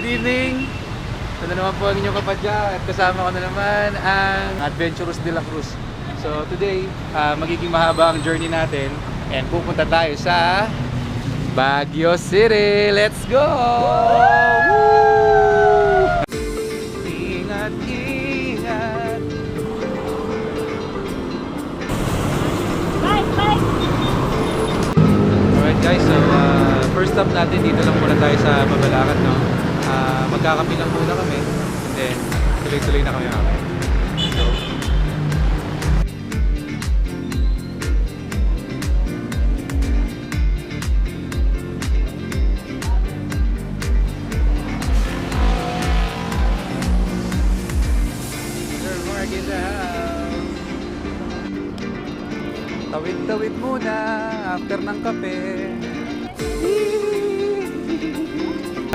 Good evening! Ito na naman po ang inyong kapadya at kasama ko na naman ang Adventurous de la Cruz. So today, ah, magiging mahaba ang journey natin and pupunta tayo sa Baguio City! Let's go! Woo! Ingat, ingat! Bye, bye. Alright guys, so uh, first stop natin dito lang muna tayo sa Babalakat, no? Uh, magkakapi lang muna kami, and then tuloy-tuloy na kami mamaya.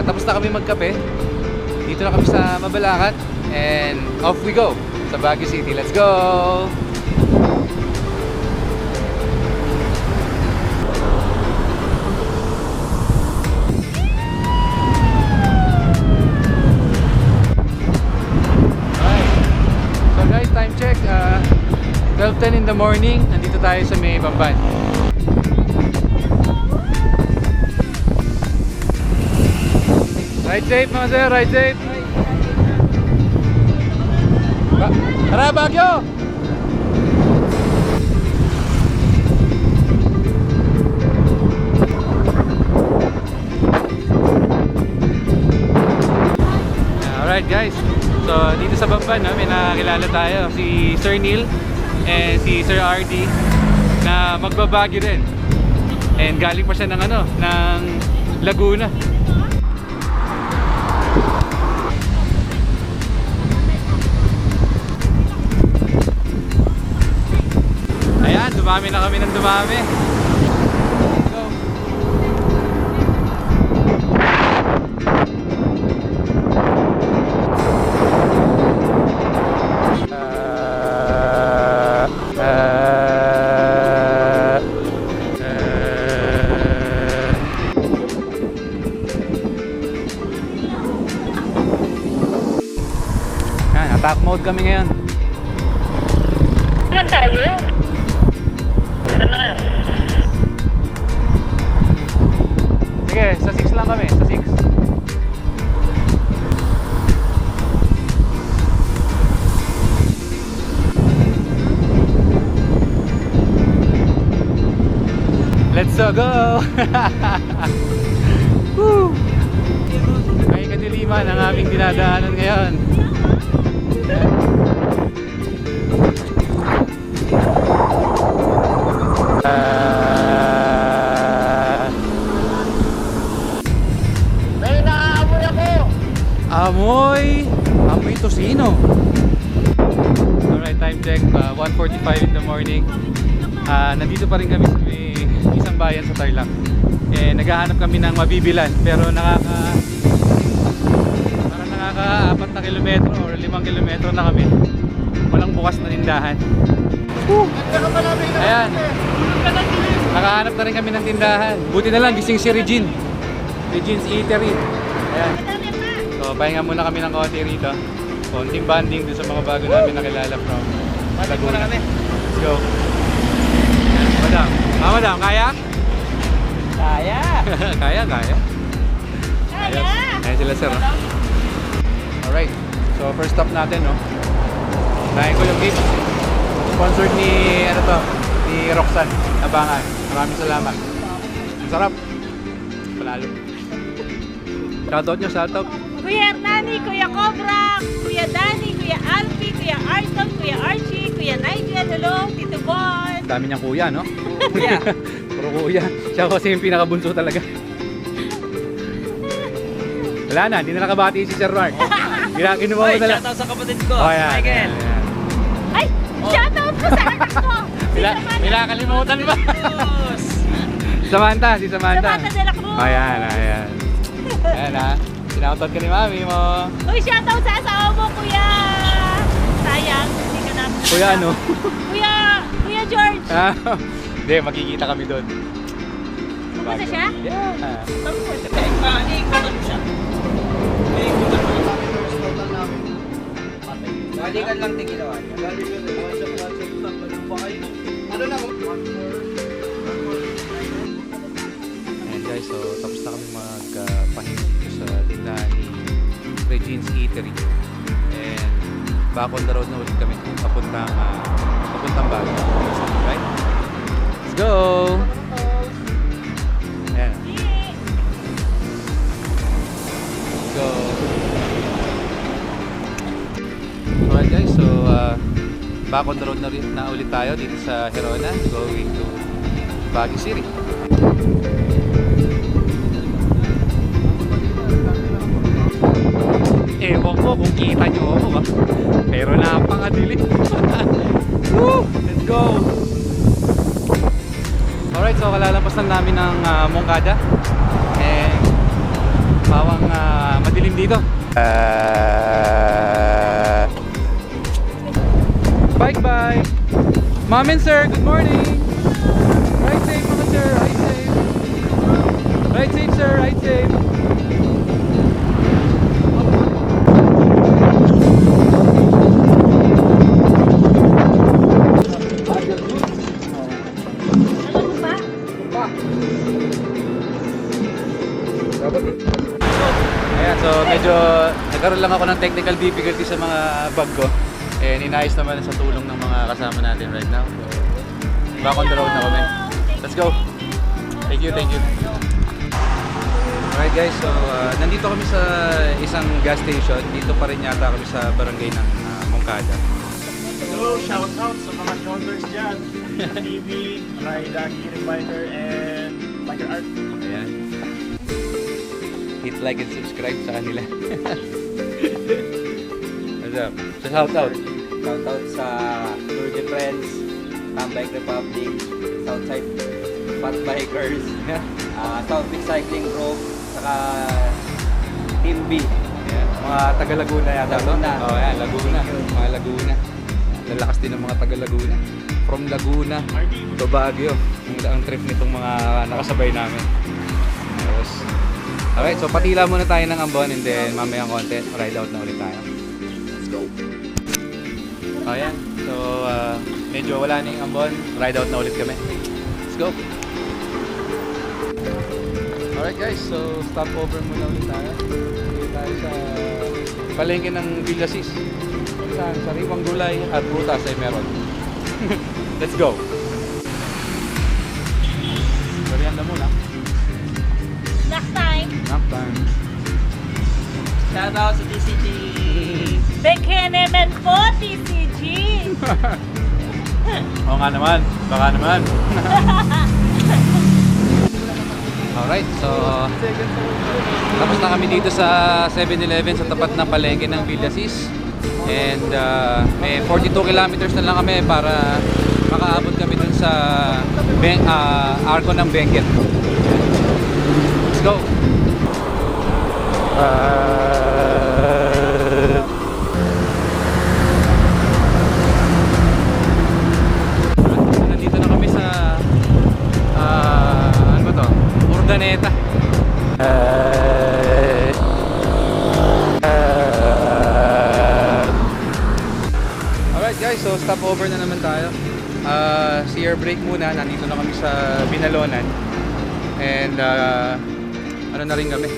Tapos na kami magkape. Dito na kami sa Mabalacat. And off we go sa Baguio City. Let's go! Alright. So guys, time check. Uh, 12.10 in the morning. Nandito tayo sa may Bamban. Ride safe mga sir, ride safe. Ba Tara, Baguio! Alright guys, so dito sa Bamban no, may nakakilala tayo si Sir Neil and si Sir RD na magbabagyo din. And galing pa siya ng ano, ng Laguna. Dumami na kami ng dumami. Attack mode kami ngayon. Let's uh, go! Woo! Ay kadiliman ang aming dinadaanan ngayon. Ah... May nakaamoy ako. Amoy! Amoy tosino. Alright, time check. Uh, 1.45 in the morning. Ah, nandito pa rin kami sa may isang bayan sa Tarlac. Eh, naghahanap kami ng mabibilan. Pero nakaka... Parang nakaka-apat na kilometro or limang kilometro na kami. Walang bukas na tindahan. Ayan. Nakahanap na rin kami ng tindahan. Buti na lang, gising si Regine. Regine's Eatery. Ayan. So, pahinga muna kami ng konti rito. Konting banding dun sa mga bago namin nakilala from Laguna. Let's go. Madam. Ah, madam, kaya? Kaya. kaya, kaya. Kaya. Ayan sila sir. oh. Alright. So, first stop natin, no? Nahin ko yung gift. Sponsored ni, ano to, ni Roxanne. Abangan. Maraming salamat. Ang sarap. Palalo. Shoutout nyo, shoutout. Kuya Hernani, Kuya Cobra, Kuya Danny, Kuya Alfie, Kuya Arton, Kuya Archie, Kuya Nigel, hello, Tito Bon. Ang dami niyang kuya, no? Kuya. Puro kuya. Siya kasi yung pinakabunso talaga. Wala na, hindi na nakabati si Sir Mark. Gina, kinuha mo na lang. shoutout sa kapatid ko, Oh, yan, Michael. Ay, shoutout po sa anak ko. Si Bila, Samantha, pinakalimutan ba? Yes. Samantha, si Samantha. Samantha de la Cruz. Ayan, ayan. Ayan ha. Sinoutout ka ni mami mo. Uy, shoutout sa asawa mo, kuya! Sayang, hindi ka na. Kuya, ano? kuya, Kuya George! Ah, Hindi, magkikita kami doon. Pupunta siya? Yeah. Pupunta. Ah, iikutan mo siya. Iikutan mo siya. Balikan lang din ginawa niya. Balikan lang din sa mga sektan. Ano na mo? Oh? Ayan guys, so tapos na kami magpahinga. Regine's Eatery. And back on road na ulit kami papuntang, uh, papuntang bago. Right? Let's go! Ayan. Let's go! Alright guys, so uh, back on the road na, na ulit tayo dito sa Herona going to Baguio City. Ewan ko kung kita nyo ako ba. Pero napakadilim. Woo! Let's go! Alright, so kalalampas lang namin ng uh, Mongkada. And bawang ah, madilim dito. Uh, bike bye! Mom and sir, good morning! Ride safe mga sir, ride safe! Ride safe sir, ride safe! Nagkaroon lang ako ng technical difficulty sa mga bag ko. And inayos naman sa tulong ng mga kasama natin right now. So, back on the road na kami. Let's go! Thank you, thank you. Alright guys, so uh, nandito kami sa isang gas station. Dito pa rin yata kami sa barangay ng uh, Mongkada. So, shout out sa mga joggers dyan. TV, Raida, Kiri Biker, and Biker Art. Ayan. Hit like and subscribe sa kanila. What's up? So shout out. Shoutout sa Tour de France, Tambike Republic, Southside Fat Bikers, ah South Peak Cycling Group, saka Team B. Ayan. Mga taga Laguna yata. Laguna. Oh, ayan, Laguna. Mga Laguna. Lalakas din ng mga taga Laguna. From Laguna to Baguio. Ang, ang trip nitong mga nakasabay namin. Alright, so patila muna tayo ng ambon and then mamayang konti, ride out na ulit tayo. Let's go! Ayan. So, uh, medyo wala na yung ambon. Ride out na ulit kami. Let's go! Alright guys, so stop over muna ulit tayo. Dito tayo sa palengke ng Villasis. Saan sariwang gulay at prutas ay meron. Let's go! Shoutout sa DCG! Bekenemen po, TCG! Oo nga naman. Baka naman. Alright, so tapos na kami dito sa 7-Eleven sa tapat ng palengke ng Villasis. And uh, may 42 kilometers na lang kami para makaabot kami dun sa ben, uh, arko ng Benguet. Let's go! Nandito Urdaneta. Alright guys, so stop over na naman tayo. Ah, CR break muna. Nandito na kami sa Binalonan. And ah, ano na rin kami.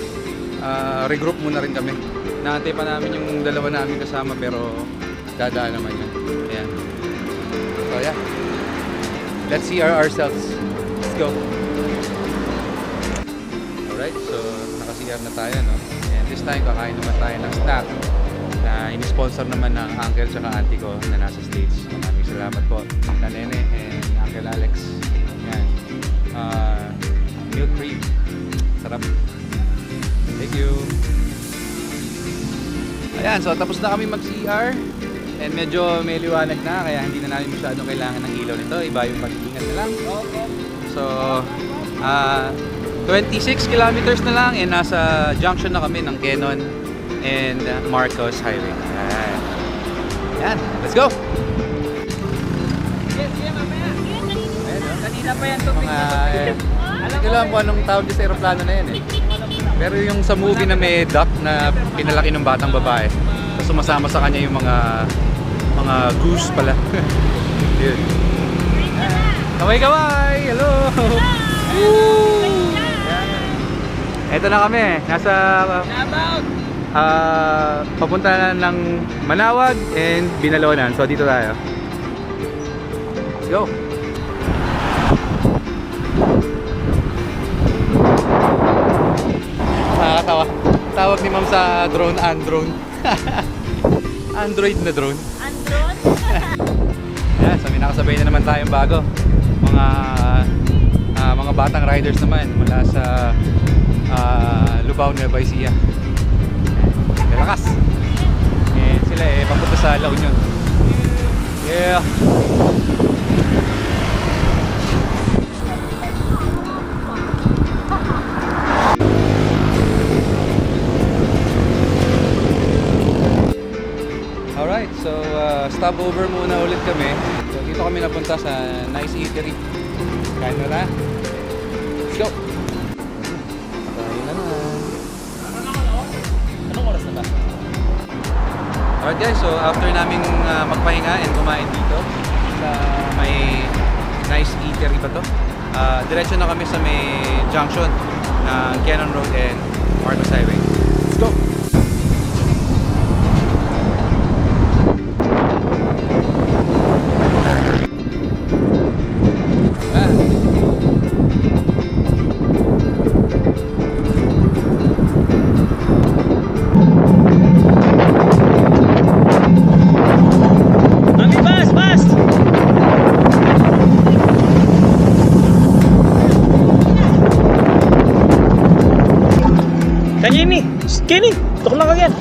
Ah, regroup muna rin kami. Naantay pa namin yung dalawa namin kasama pero dadaan naman yun. Ayan. So yeah. Let's see our ourselves. Let's go. naka-CR na tayo, no? And this time, kakain naman tayo ng snack na in-sponsor naman ng uncle at auntie ko na nasa States. Maraming salamat po. Tita Nene and Uncle Alex. Yan. Uh, milk cream. Sarap. Thank you. Ayan, so tapos na kami mag-CR. And medyo may liwanag na, kaya hindi na namin masyadong kailangan ng ilaw nito. Iba yung pag-iingat na lang. So, ah 26 kilometers na lang and nasa junction na kami ng Quezon and Marcos Highway. Ayan. Yan, let's go! Kanina pa yan Mga, eh, hindi ko alam kung anong tawag sa aeroplano na yan eh. Pero yung sa movie na may duck na pinalaki ng batang babae, tapos sumasama sa kanya yung mga mga goose pala. Yun. Kaway-kaway! Hello! Ito na kami. Nasa ah papunta na ng Manawag and Binalonan. So dito tayo. Let's go! Nakakatawa. Tawag ni ma'am sa drone, Androne. Android na drone. Andron? Yan, so may nakasabay na naman tayong bago. Mga ah, mga batang riders naman mula sa uh, Lubao, Nueva Ecija. Kalakas! And sila eh, papunta sa La Union. Yeah! Alright, so uh, stop over muna ulit kami. So dito kami napunta sa Nice Eatery. Kain na na. Alright guys, so after naming uh, magpahinga and kumain dito sa may Nice Eatery ba to? Uh, diretso na kami sa may junction ng Cannon Road and Marcos Highway. Let's go! Ini, skinny, tok lang again.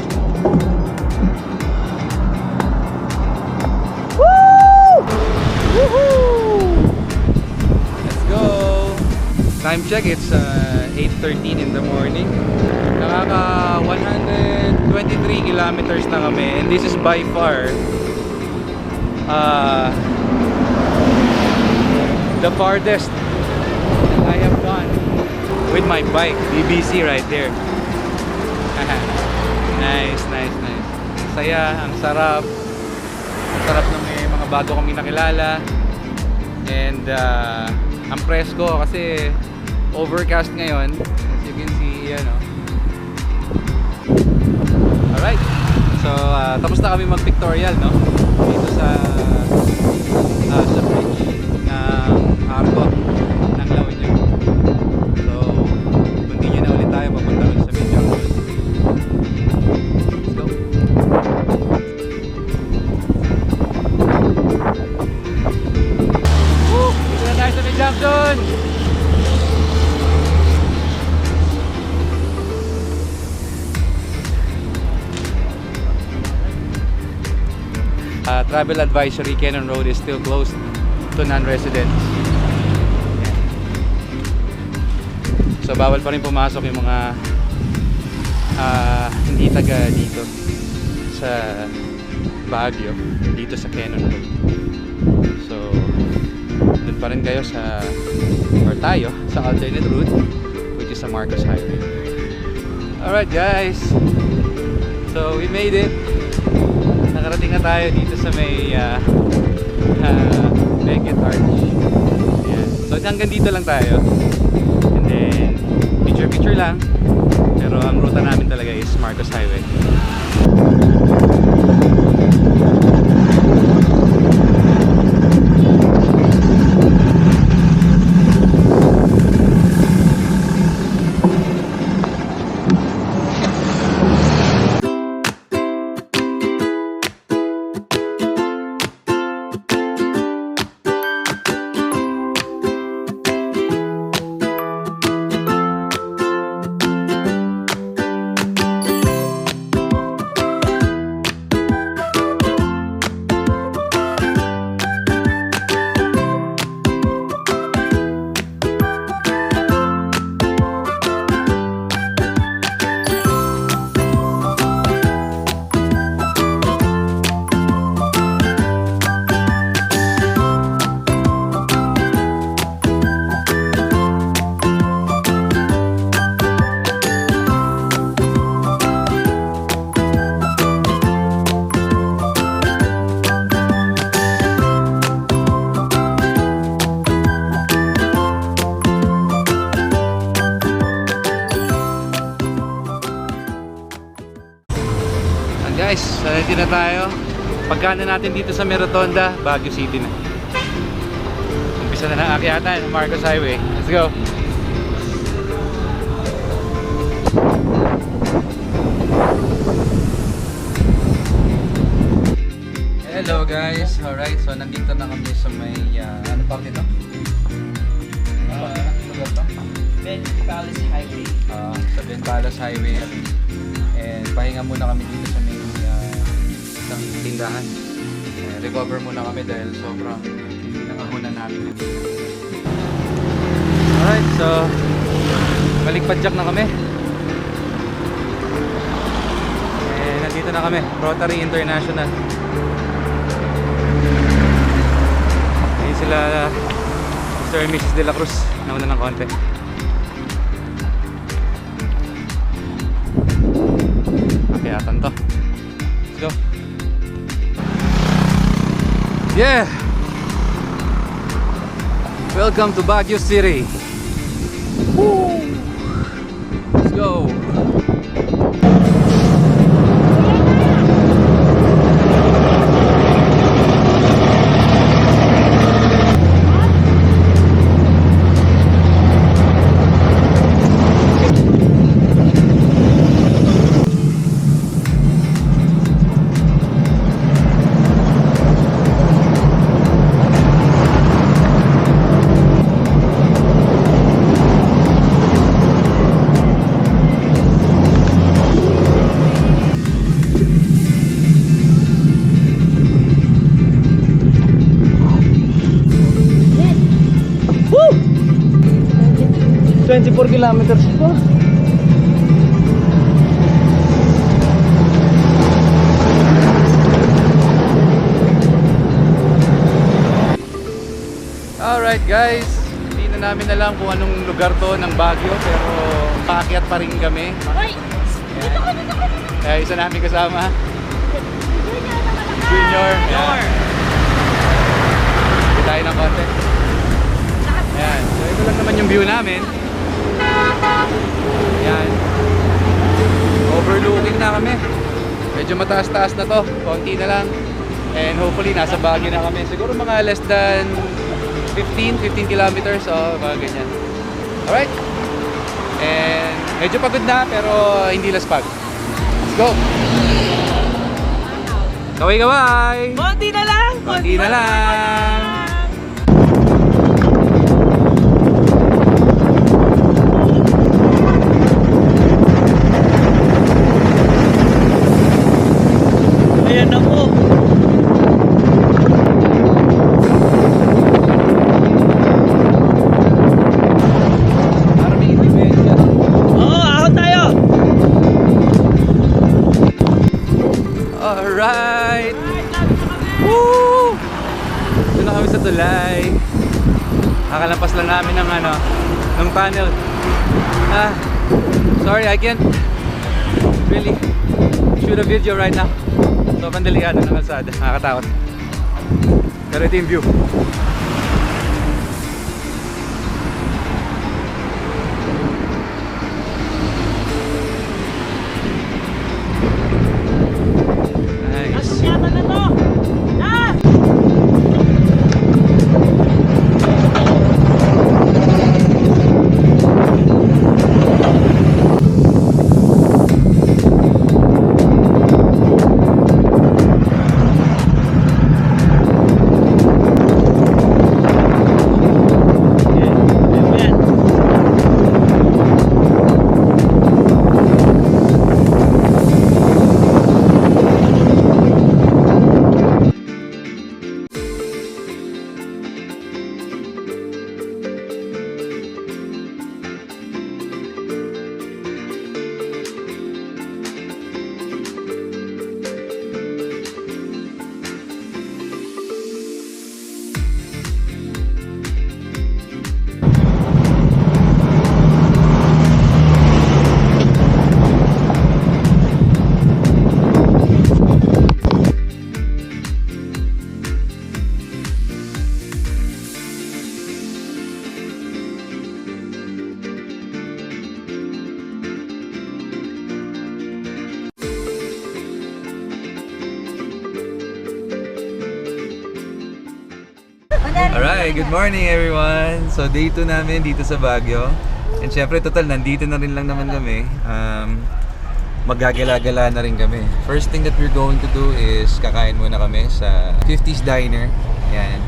Let's go! Time check, it's uh, 8.13 in the morning. Nakaka 123 kilometers na kami and this is by far uh, the farthest I have gone with my bike, BBC right there. nice, nice, nice. Ang saya, ang sarap. Ang sarap na may mga bago kami nakilala. And uh, ang presko kasi overcast ngayon. As you can see, ano. Alright. So, uh, tapos na kami mag-pictorial, no? Dito sa uh, sa bridge ng Arco travel advisory, Cannon Road is still closed to non-residents. So bawal pa rin pumasok yung mga ah, hindi taga dito sa Baguio, dito sa Cannon Road. So dun pa rin kayo sa or tayo sa alternate route which is sa Marcos Highway. Alright guys. So we made it. Nakarating na tayo dito sa may uh, uh, Beckett Arch. Ayan. So hanggang dito lang tayo. And then picture picture lang. Pero ang ruta namin talaga is Marcos Highway. Na tayo. Pagkana natin dito sa Merotonda, Baguio City na. Umpisa na ng akyatan, Marcos Highway. Let's go. Hello guys, alright, so nandito na kami tindahan. Eh, recover muna kami dahil sobrang nangahunan namin. Alright, so balik padjak na kami. Eh, nandito na kami, Rotary International. Ayun sila Mr. and Mrs. De La Cruz, nauna ng konti. Akyatan to. Let's go. Yeah! Welcome to Baguio City. 24 kilometers po. Alright guys, hindi na namin alam kung anong lugar to ng Baguio pero paakyat pa rin kami. Hoy! Dito ko, dito ko, dito ko. Kaya isa namin kasama, Junior naman ako. Junior. Yan. Hindi tayo ng konti. Ayan. So ito lang naman yung view namin. Yan. Overlooking na kami. Medyo mataas-taas na to. Konti na lang. And hopefully nasa Baguio na kami. Siguro mga less than 15, 15 kilometers. O, mga ganyan. Alright. And medyo pagod na pero hindi laspag. Let's go! Kaway-kaway! Konti na lang! Konti na lang! Ayan na po. Alright! Woo! Ito na sa tulay. Nakalampas lang namin ng ano, ng tunnel. Ah, sorry, I can't really shoot a video right now. So, pandelikado ng kalsada. Nakakatakot. Pero ito yung view. Good morning everyone. So day 2 namin dito sa Baguio. And syempre total nandito na rin lang naman kami. Um, magagala-gala na rin kami. First thing that we're going to do is kakain muna kami sa 50s Diner. Yan.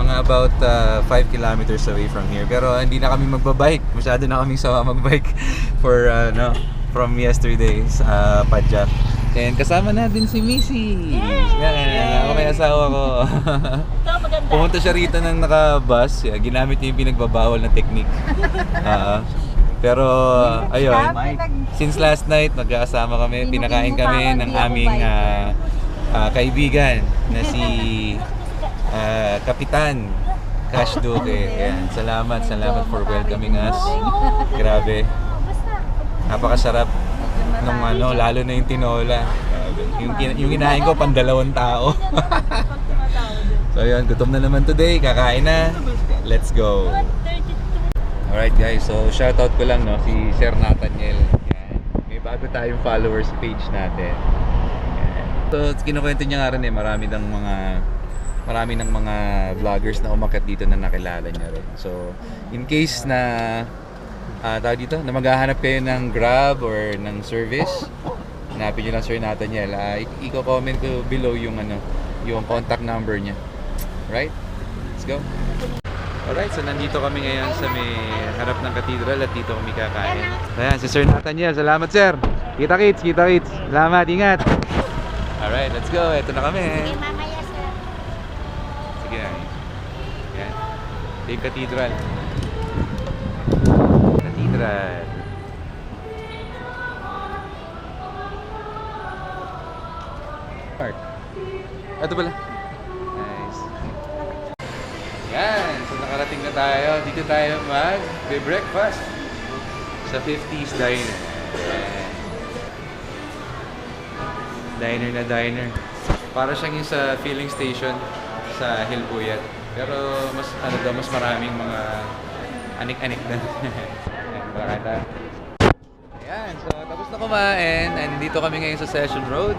Mga about 5 kilometers away from here. Pero hindi na kami magbabike. Masyado na kaming sawa magbike for uh, no, from yesterday's uh, Padjak. And kasama natin si Missy. Yan, ako may asawa ko. Ito, maganda. Pumunta siya rito ng naka-bus. Yeah, ginamit niya yung pinagbabawal na technique. Oo. pero, ayun. Since last night, magkakasama kami. Pinakain kami ng aming ah, ah, kaibigan na si ah, Kapitan Cash Duque. Ayan. Salamat, salamat for welcoming us. Grabe. Napakasarap nung ano, lalo na yung tinola. Yung, yung kinain ko, pandalawang tao. So yun, gutom na naman today, kakain na. Let's go. Alright guys, so shoutout ko lang no, si Sir Nathaniel. Yan. May bago tayong followers page natin. Yan. So kinukwento niya nga rin eh, marami ng mga marami ng mga vloggers na umakyat dito na nakilala niya rin. So in case na Ah, uh, tao dito, na maghahanap kayo ng Grab or ng service, hanapin nyo lang Sir Nathaniel. Uh, ah, i-comment ko below yung ano, yung contact number niya. Right? Let's go. Alright, so nandito kami ngayon sa may harap ng katedral at dito kami kakain. Ayan, si Sir Nathaniel. Salamat, Sir. Kita kits, kita kits. Salamat, ingat. Alright, let's go. Ito na kami. Sige, mamaya, Sir. Sige na. Yan. Yung katedral. 100. Park. Ito pala. Nice. Yan. So nakarating na tayo. Dito tayo mag-breakfast. Sa 50s Diner. Diner na diner. Para siyang yung sa filling station sa Hilbuyat. Pero mas ano daw, mas maraming mga anik-anik na. Tayo. Ayan, so tapos na kumain and dito kami ngayon sa Session Road.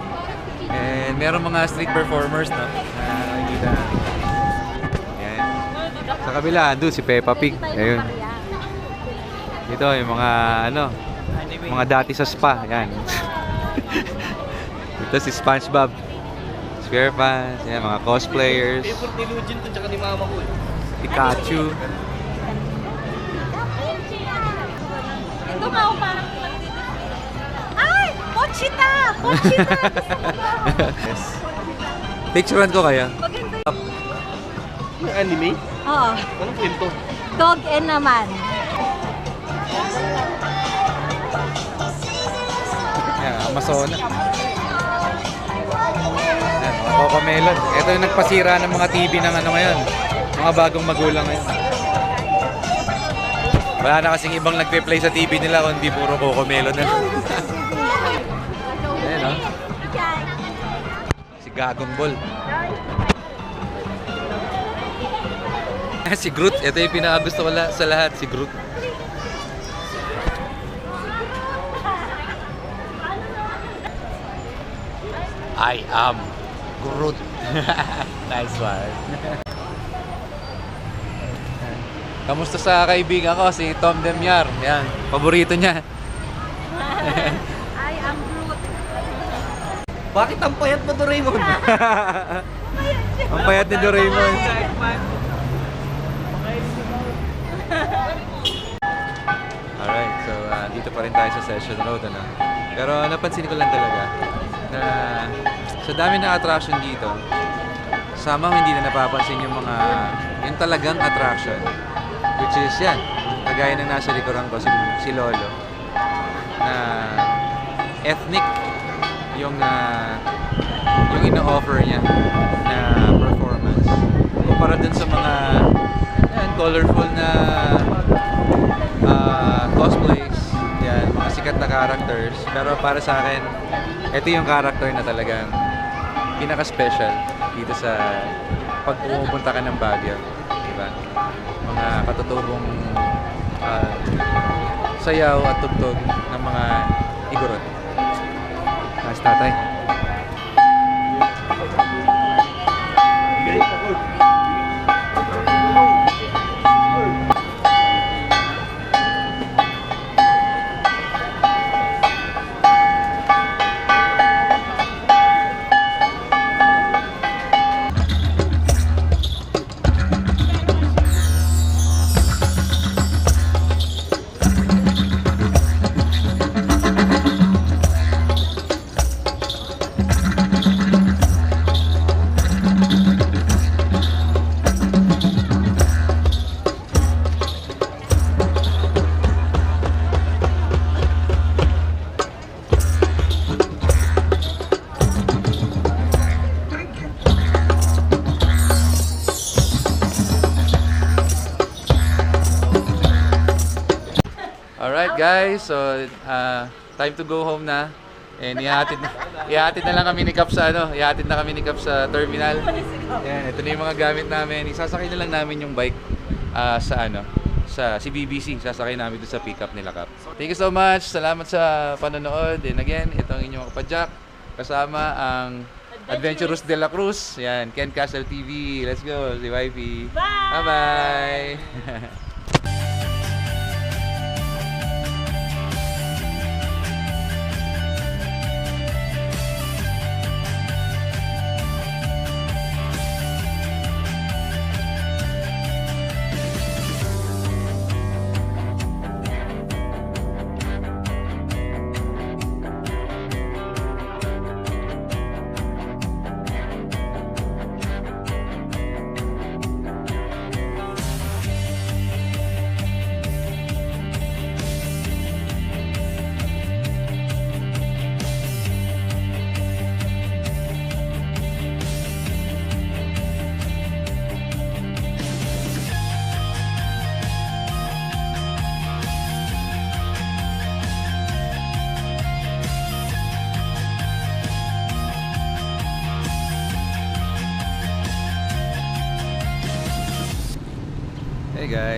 And meron mga street performers no, na nakikita natin. Ayan. Sa kabila, andun si Peppa Pig. Ayun. Dito yung mga ano, mga dati sa spa. Ayan. Ito si SpongeBob. SquarePants, yan, mga cosplayers. Favorite ni Lugin to tsaka ni mama ko. Pikachu. Nga ako parang Ay! Pochita! Pochita! yes. Picturean ko kaya. Maganda Yung anime? Oo. Anong kwento? Dog and naman. Yan, Amazona. Yan, mga Coco Melon. Ito yung nagpasira ng mga TV ng ano ngayon. Mga bagong magulang ngayon. Wala na kasing ibang nagpe-play sa TV nila kundi puro Coco Melon na. Ayan, no? Si Gagong Ball. si Groot. Ito yung pinakagusto ko la- sa lahat. Si Groot. I am Groot. nice one. Kamusta sa kaibigan ko, si Tom Demiar. Yan, paborito niya. I am Groot. Bakit ang payat mo, Doraemon? Ang payat ni Doraemon. Alright, so ah, dito pa rin tayo sa Session Road. Ano? Pero napansin ko lang talaga na sa dami ng attraction dito, sama hindi na napapansin yung mga, yung talagang attraction. Is yan, kagaya ng nasa likuran ko, si, si Lolo, na ethnic yung ah, yung ino-offer niya na performance. Kumpara dun sa mga yan, colorful na ah, cosplays, yan, mga sikat na characters. Pero para sa akin, ito yung character na talagang pinaka-special dito sa pag pumupunta ka ng Baguio. Diba? Mga katutubong ah, sayaw at tugtog ng mga igorot. Nice tatay. Alright guys, so uh, time to go home na. And ihatid na, ihatid na lang kami ni Cap sa ano, ihatid na kami ni Cap sa terminal. Yan, ito na yung mga gamit namin. Isasakay na lang namin yung bike ah, sa ano, sa si BBC. Sasakay namin doon sa pickup nila Cap. Thank you so much. Salamat sa panonood. And again, ito ang inyong kapadyak. Kasama ang Adventurous de la Cruz. Yan, Ken Castle TV. Let's go, si Wifey. Bye! Bye-bye!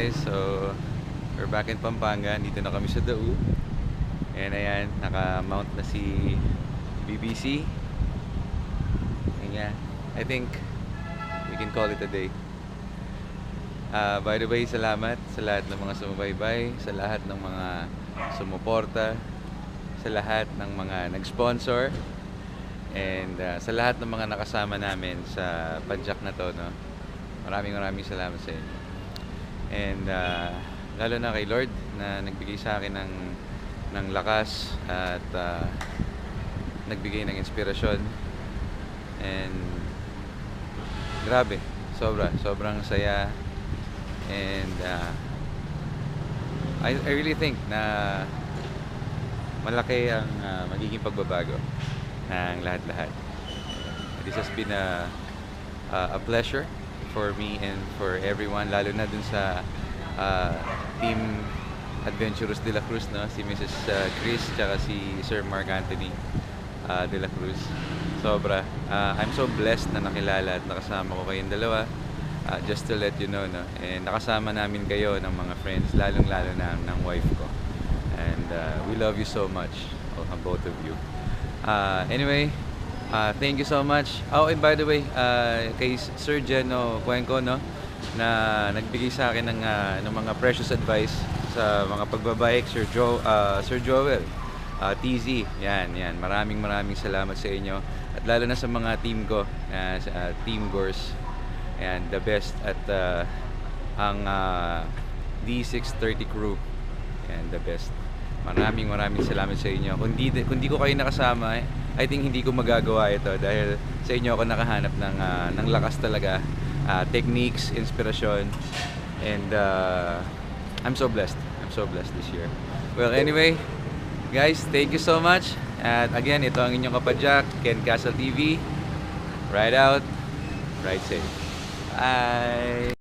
guys, so we're back in Pampanga. Dito na kami sa Dau. And ayan, naka-mount na si BBC. Ayan, I think we can call it a day. Ah, by the way, salamat sa lahat ng mga sumubaybay, sa lahat ng mga sumuporta, sa lahat ng mga nag-sponsor, and ah, sa lahat ng mga nakasama namin sa padjak na to. No? Maraming maraming salamat sa inyo. And uh, lalo na kay Lord na nagbigay sa akin ng ng lakas at uh, nagbigay ng inspirasyon. And grabe, sobra, sobrang saya. And uh, I, I really think na malaki ang uh, magiging pagbabago ng lahat-lahat. This has been a, a, a pleasure for me and for everyone, lalo na dun sa uh, Team Adventurous de la Cruz, no? si Mrs. uh, Chris tsaka si Sir Mark Anthony uh, de la Cruz. Sobra. Uh, I'm so blessed na nakilala at nakasama ko kayong dalawa. Uh, just to let you know, no? And nakasama namin kayo ng mga friends, lalong-lalo na ng wife ko. And uh, we love you so much, oh, both of you. Uh, anyway, uh, thank you so much. Oh, and by the way, uh, kay Sir Geno Cuenco, no, na nagbigay sa akin ng, uh, ng mga precious advice sa mga pagbabike, Sir, jo, uh, Sir Joel, uh, TZ, yan, yan. Maraming maraming salamat sa inyo. At lalo na sa mga team ko, uh, sa uh, Team Gors, and the best at uh, ang uh, D630 crew, and the best. Maraming maraming salamat sa inyo. Kung di, kung di ko kayo nakasama, eh, I think hindi ko magagawa ito dahil sa inyo ako nakahanap ng, ah, ng lakas talaga, ah, techniques, inspirasyon, and uh, I'm so blessed. I'm so blessed this year. Well, anyway, guys, thank you so much. At again, ito ang inyong kapadyak, Ken Castle TV. Ride out, ride safe. Bye!